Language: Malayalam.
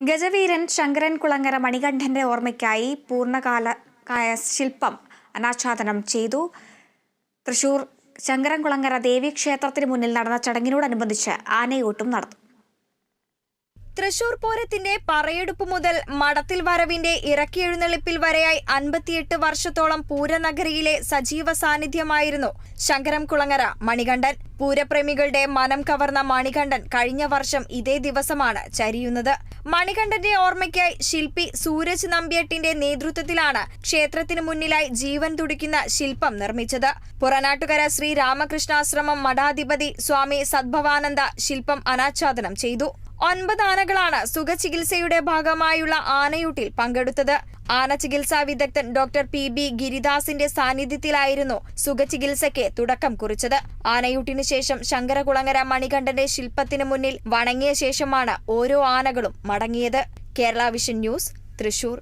ഗജവീരൻ ശങ്കരൻ കുളങ്ങര മണികണ്ഠന്റെ ഓർമ്മയ്ക്കായി പൂർണകാല കായ ശില്പം അനാച്ഛാദനം ചെയ്തു. തൃശൂർ ശങ്കരൻകുളങ്ങര ദേവീക്ഷേത്രത്തിന് മുന്നിൽ നടന്ന ചടങ്ങിനോടനുബന്ധിച്ച് ആനയൂട്ടും നടന്നു. തൃശൂർ പൂരത്തിന്റെ പറയെടുപ്പ് മുതൽ മടത്തിൽ വരവിന്റെ ഇറക്കിയെഴുന്നള്ളിപ്പിൽ വരെയായി അൻപത്തിയെട്ട് വർഷത്തോളം പൂരനഗരിയിലെ സജീവ സാന്നിധ്യമായിരുന്നു ശങ്കരം കുളങ്ങര മണികണ്ഠൻ. പൂരപ്രേമികളുടെ മനം കവർന്ന മണികണ്ഠൻ കഴിഞ്ഞ വർഷം ഇതേ ദിവസമാണ് ചരിയുന്നത്. മണികണ്ഠന്റെ ഓർമ്മയ്ക്കായി ശില്പി സൂരജ് നമ്പ്യട്ടിന്റെ നേതൃത്വത്തിലാണ് ക്ഷേത്രത്തിന് മുന്നിലായി ജീവൻ തുടിക്കുന്ന ശില്പം നിർമ്മിച്ചത്. പുറനാട്ടുകര ശ്രീ രാമകൃഷ്ണാശ്രമം മഠാധിപതി സ്വാമി സദ്ഭവാനന്ദ ശില്പം അനാച്ഛാദനം ചെയ്തു. ഒൻപത് ആനകളാണ് സുഖചികിത്സയുടെ ഭാഗമായുള്ള ആനയൂട്ടിൽ പങ്കെടുത്തത്. ആന ചികിത്സാ വിദഗ്ധൻ ഡോക്ടർ പി ബി ഗിരിദാസിന്റെ സാന്നിധ്യത്തിലായിരുന്നു സുഖചികിത്സയ്ക്ക് തുടക്കം കുറിച്ചത്. ആനയൂട്ടിനു ശേഷം ശങ്കരകുളങ്ങര മണികണ്ഠന്റെ ശില്പത്തിനു മുന്നിൽ വണങ്ങിയ ശേഷമാണ് ഓരോ ആനകളും മടങ്ങിയത്. Kerala vision news Thrissur.